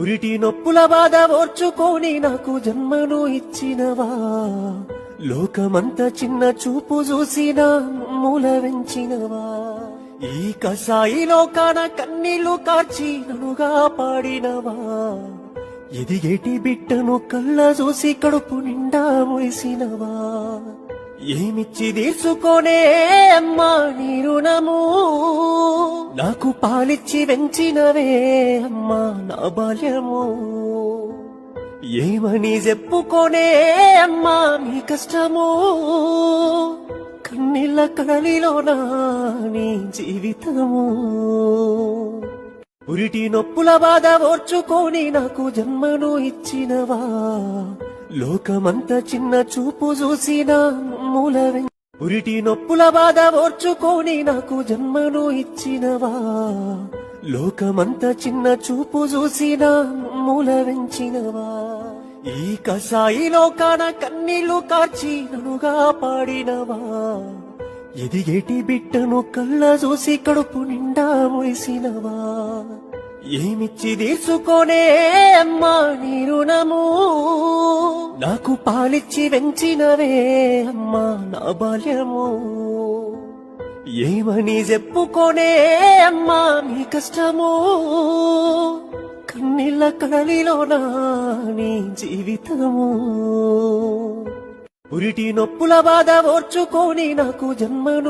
ఉరిటి నొప్పుల బాధ ఓర్చుకొని నాకు జన్మను ఇచ్చినవా? లోకమంతా చిన్న చూపు చూసిన మూల వెంచినవా? ఈ కసాయి లోకాన కన్నీళ్ళు కార్చి ననుగా పాడినవా? ఎదిగేటి బిడ్డను కళ్ళ చూసి కడుపు నిండా మోసినవా ఏమిచ్చి తీర్చుకోనే అమ్మా నీ రుణము? నాకు పాలిచ్చి వెంచినవే అమ్మా నా బాల్యము. ఏమని చెప్పుకోనే అమ్మా నీ కష్టము. కన్నీళ్ళ కడలిలోనా నీ జీవితము. ఉరిటి నొప్పుల బాధ ఓర్చుకొని నాకు జన్మను ఇచ్చినవా. లోకమంతా చిన్న చూపు చూసిన మూల ఉరిటి నొప్పుల బాధ ఓర్చుకొని నాకు జన్మను ఇచ్చినవా? లోకమంతా చిన్న చూపు చూసిన మూల వెంచినవా? ఈ కసాయి లోకాన కన్నీళ్ళు కార్చి ననుగా పాడినవా? ఎదిగేటి బిడ్డను కళ్ళ చూసి కడుపు నిండా మోసినవా ఏమిచ్చి తీర్చుకోనే అమ్మా నీ రుణము? నాకు పాలిచ్చి వెంచినవే అమ్మా నా బాల్యము. ఏమని చెప్పుకోనే అమ్మా నీ కష్టము. కన్నీళ్ళ కడలిలోనా నీ జీవితము. ఉరిటి నొప్పుల బాధ ఓర్చుకొని నాకు జన్మను